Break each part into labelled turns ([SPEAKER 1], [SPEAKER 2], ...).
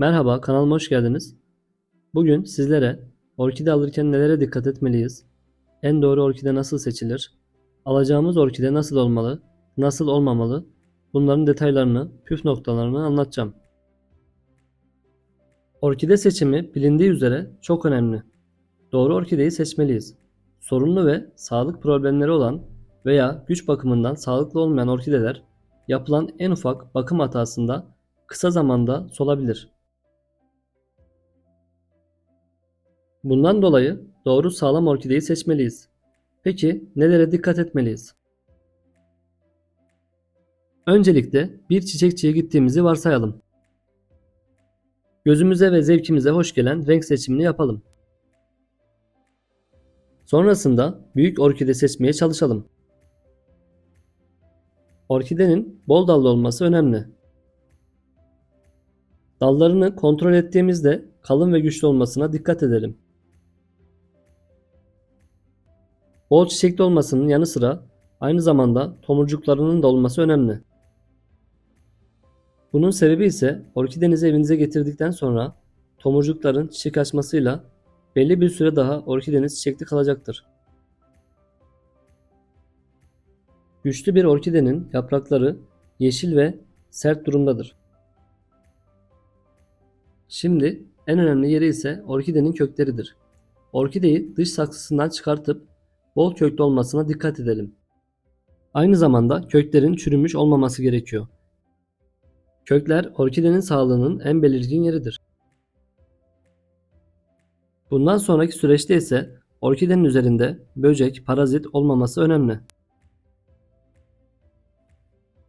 [SPEAKER 1] Merhaba, kanalıma hoş geldiniz. Bugün sizlere orkide alırken nelere dikkat etmeliyiz? En doğru orkide nasıl seçilir? Alacağımız orkide nasıl olmalı? Nasıl olmamalı? Bunların detaylarını, püf noktalarını anlatacağım. Orkide seçimi bilindiği üzere çok önemli. Doğru orkideyi seçmeliyiz. Sorunlu ve sağlık problemleri olan veya güç bakımından sağlıklı olmayan orkideler yapılan en ufak bakım hatasında kısa zamanda solabilir. Bundan dolayı doğru sağlam orkideyi seçmeliyiz. Peki nelere dikkat etmeliyiz? Öncelikle bir çiçekçiye gittiğimizi varsayalım. Gözümüze ve zevkimize hoş gelen renk seçimini yapalım. Sonrasında büyük orkide seçmeye çalışalım. Orkidenin bol dallı olması önemli. Dallarını kontrol ettiğimizde kalın ve güçlü olmasına dikkat edelim. Bol çiçekli olmasının yanı sıra aynı zamanda tomurcuklarının da olması önemli. Bunun sebebi ise orkidenizi evinize getirdikten sonra tomurcukların çiçek açmasıyla belli bir süre daha orkideniz çiçekli kalacaktır. Güçlü bir orkidenin yaprakları yeşil ve sert durumdadır. Şimdi en önemli yeri ise orkidenin kökleridir. Orkideyi dış saksısından çıkartıp bol köklü olmasına dikkat edelim. Aynı zamanda köklerin çürümüş olmaması gerekiyor. Kökler orkidenin sağlığının en belirgin yeridir. Bundan sonraki süreçte ise orkidenin üzerinde böcek, parazit olmaması önemli.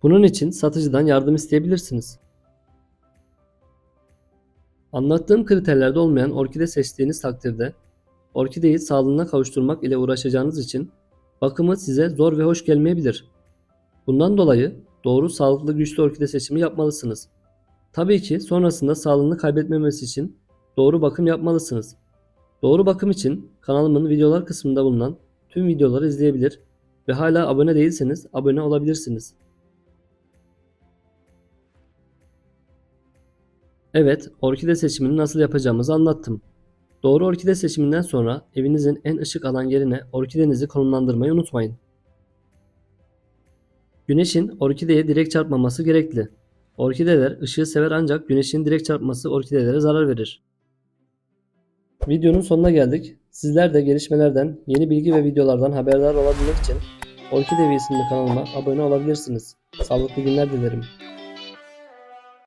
[SPEAKER 1] Bunun için satıcıdan yardım isteyebilirsiniz. Anlattığım kriterlerde olmayan orkide seçtiğiniz takdirde orkideyi sağlığına kavuşturmak ile uğraşacağınız için bakımı size zor ve hoş gelmeyebilir. Bundan dolayı doğru sağlıklı güçlü orkide seçimi yapmalısınız. Tabii ki sonrasında sağlığını kaybetmemesi için doğru bakım yapmalısınız. Doğru bakım için kanalımın videolar kısmında bulunan tüm videoları izleyebilir ve hala abone değilseniz abone olabilirsiniz. Evet, orkide seçimini nasıl yapacağımızı anlattım. Doğru orkide seçiminden sonra evinizin en ışık alan yerine orkidenizi konumlandırmayı unutmayın. Güneşin orkideye direkt çarpmaması gerekli. Orkideler ışığı sever ancak güneşin direkt çarpması orkidelere zarar verir. Videonun sonuna geldik. Sizler de gelişmelerden, yeni bilgi ve videolardan haberdar olabilmek için Orkide isimli kanalıma abone olabilirsiniz. Sağlıklı günler dilerim.